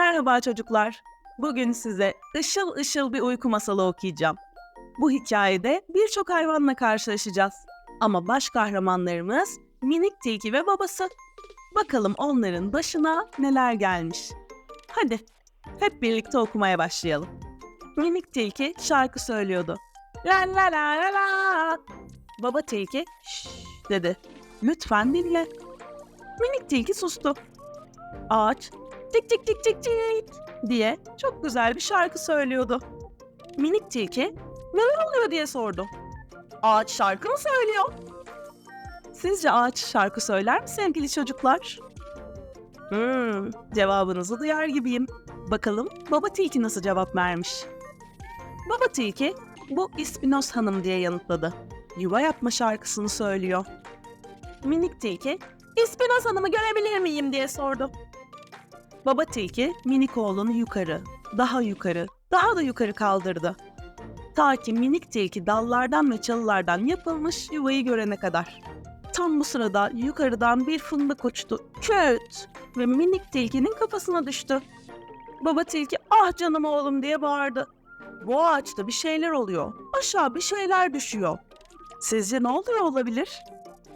Merhaba çocuklar. Bugün size ışıl ışıl bir uyku masalı okuyacağım. Bu hikayede birçok hayvanla karşılaşacağız. Ama baş kahramanlarımız minik tilki ve babası. Bakalım onların başına neler gelmiş. Hadi hep birlikte okumaya başlayalım. Minik tilki şarkı söylüyordu. La la la la la. Baba tilki şşş dedi. Lütfen dinle. Minik tilki sustu. Ağaç tik tik tik tik tik diye çok güzel bir şarkı söylüyordu. Minik tilki neler oluyor diye sordu. Ağaç şarkı mı söylüyor? Sizce ağaç şarkı söyler mi sevgili çocuklar? Hmm, cevabınızı duyar gibiyim. Bakalım baba tilki nasıl cevap vermiş? Baba tilki bu İspinoz Hanım diye yanıtladı. Yuva yapma şarkısını söylüyor. Minik tilki İspinoz Hanım'ı görebilir miyim diye sordu. Baba tilki minik oğlunu yukarı, daha yukarı, daha da yukarı kaldırdı. Ta ki minik tilki dallardan ve çalılardan yapılmış yuvayı görene kadar. Tam bu sırada yukarıdan bir fındık uçtu. Köt! Ve minik tilkinin kafasına düştü. Baba tilki ah canım oğlum diye bağırdı. Bu ağaçta bir şeyler oluyor. Aşağı bir şeyler düşüyor. Sizce ne oluyor olabilir?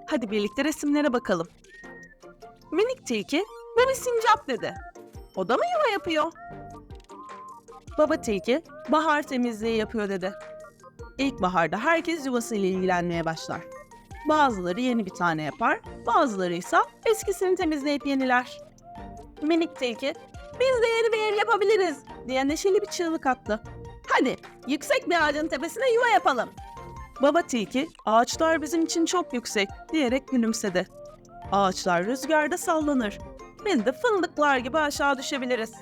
Hadi birlikte resimlere bakalım. Minik tilki bir sincap dedi. O da mı yuva yapıyor? Baba tilki bahar temizliği yapıyor dedi. İlkbaharda herkes yuvasıyla ilgilenmeye başlar. Bazıları yeni bir tane yapar, bazıları ise eskisini temizleyip yeniler. Minik tilki, biz de yeni bir ev yapabiliriz diye neşeli bir çığlık attı. Hadi yüksek bir ağacın tepesine yuva yapalım. Baba tilki, ağaçlar bizim için çok yüksek diyerek gülümsedi. Ağaçlar rüzgarda sallanır. Biz de fındıklar gibi aşağı düşebiliriz.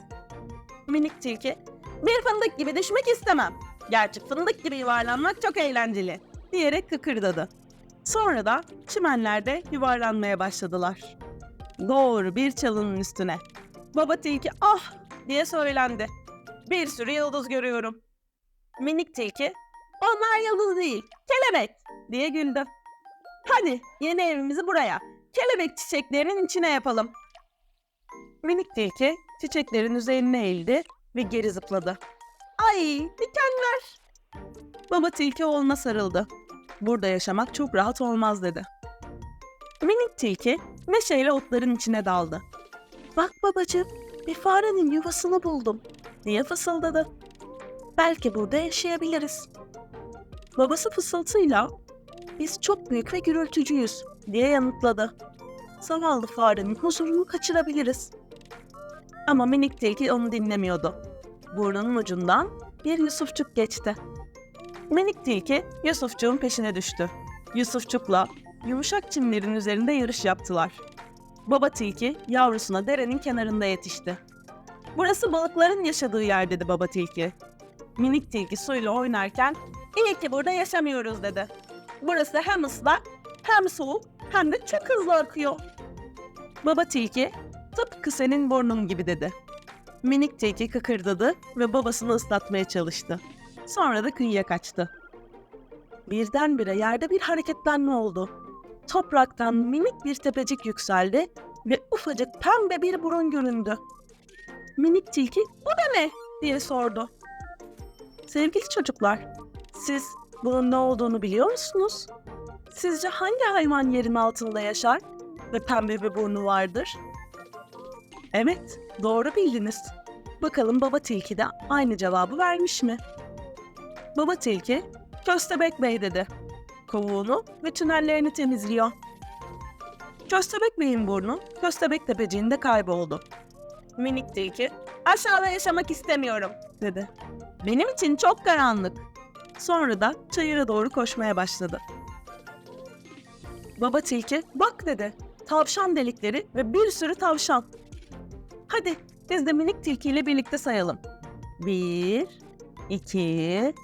Minik tilki, bir fındık gibi düşmek istemem. Gerçi fındık gibi yuvarlanmak çok eğlenceli diyerek kıkırdadı. Sonra da çimenlerde yuvarlanmaya başladılar. Doğru bir çalının üstüne. Baba tilki ah diye söylendi. Bir sürü yıldız görüyorum. Minik tilki onlar yıldız değil kelebek diye güldü. Hadi yeni evimizi buraya kelebek çiçeklerinin içine yapalım. Minik tilki çiçeklerin üzerine eğildi ve geri zıpladı. Ay dikenler. Baba tilki oğluna sarıldı. Burada yaşamak çok rahat olmaz dedi. Minik tilki meşeyle otların içine daldı. Bak babacığım bir farenin yuvasını buldum diye fısıldadı. Belki burada yaşayabiliriz. Babası fısıltıyla biz çok büyük ve gürültücüyüz diye yanıtladı. Zavallı farenin huzurunu kaçırabiliriz. Ama minik tilki onu dinlemiyordu. Burnunun ucundan bir Yusufçuk geçti. Minik tilki Yusufçuk'un peşine düştü. Yusufçuk'la yumuşak çimlerin üzerinde yarış yaptılar. Baba tilki yavrusuna derenin kenarında yetişti. Burası balıkların yaşadığı yer dedi baba tilki. Minik tilki suyla oynarken iyi ki burada yaşamıyoruz dedi. Burası hem ıslak hem soğuk hem de çok hızlı akıyor. Baba tilki tıpkı senin burnun gibi dedi. Minik tilki kıkırdadı ve babasını ıslatmaya çalıştı. Sonra da kıyıya kaçtı. Birdenbire yerde bir hareketlenme oldu. Topraktan minik bir tepecik yükseldi ve ufacık pembe bir burun göründü. Minik tilki bu da ne diye sordu. Sevgili çocuklar, siz bunun ne olduğunu biliyor musunuz? Sizce hangi hayvan yerin altında yaşar ve pembe bir burnu vardır? Evet, doğru bildiniz. Bakalım baba tilki de aynı cevabı vermiş mi? Baba tilki, Köstebek Bey dedi. Kovuğunu ve tünellerini temizliyor. Köstebek Bey'in burnu Köstebek Tepeciğinde kayboldu. Minik tilki, aşağıda yaşamak istemiyorum dedi. Benim için çok karanlık. Sonra da çayıra doğru koşmaya başladı. Baba tilki, bak dedi. Tavşan delikleri ve bir sürü tavşan. Hadi biz de minik tilkiyle birlikte sayalım. Bir, iki,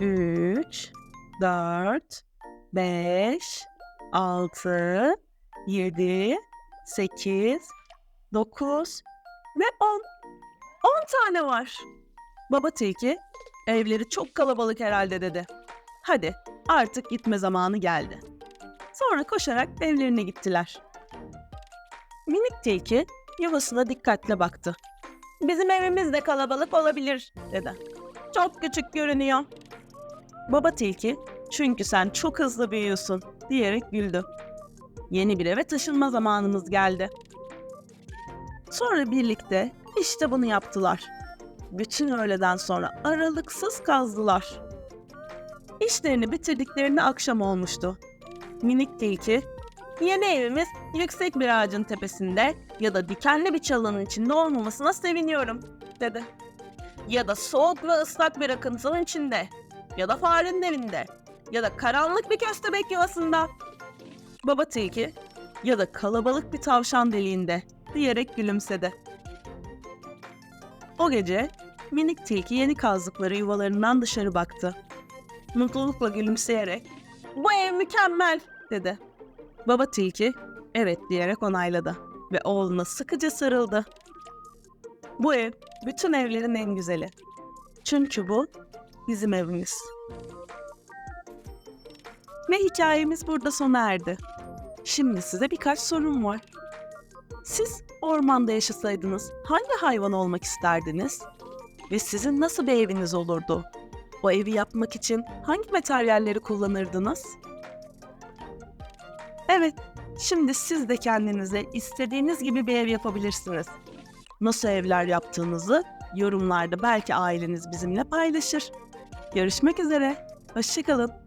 üç, dört, beş, altı, yedi, sekiz, dokuz ve on. On tane var. Baba tilki, evleri çok kalabalık herhalde dedi. Hadi artık gitme zamanı geldi. Sonra koşarak evlerine gittiler. Minik tilki yuvasına dikkatle baktı. Bizim evimiz de kalabalık olabilir dedi. Çok küçük görünüyor. Baba tilki çünkü sen çok hızlı büyüyorsun diyerek güldü. Yeni bir eve taşınma zamanımız geldi. Sonra birlikte işte bunu yaptılar. Bütün öğleden sonra aralıksız kazdılar. İşlerini bitirdiklerinde akşam olmuştu. Minik tilki, yeni evimiz yüksek bir ağacın tepesinde ya da dikenli bir çalının içinde olmamasına seviniyorum, dedi. Ya da soğuk ve ıslak bir akıntının içinde, ya da farenin evinde, ya da karanlık bir köstebek yuvasında. Baba tilki, ya da kalabalık bir tavşan deliğinde diyerek gülümsedi. O gece minik tilki yeni kazdıkları yuvalarından dışarı baktı. Mutlulukla gülümseyerek "Bu ev mükemmel." dedi. Baba tilki evet diyerek onayladı ve oğluna sıkıca sarıldı. Bu ev bütün evlerin en güzeli. Çünkü bu bizim evimiz. Ve hikayemiz burada sona erdi. Şimdi size birkaç sorum var. Siz ormanda yaşasaydınız hangi hayvan olmak isterdiniz? Ve sizin nasıl bir eviniz olurdu? O evi yapmak için hangi materyalleri kullanırdınız? Evet, şimdi siz de kendinize istediğiniz gibi bir ev yapabilirsiniz. Nasıl evler yaptığınızı yorumlarda belki aileniz bizimle paylaşır. Görüşmek üzere, hoşçakalın.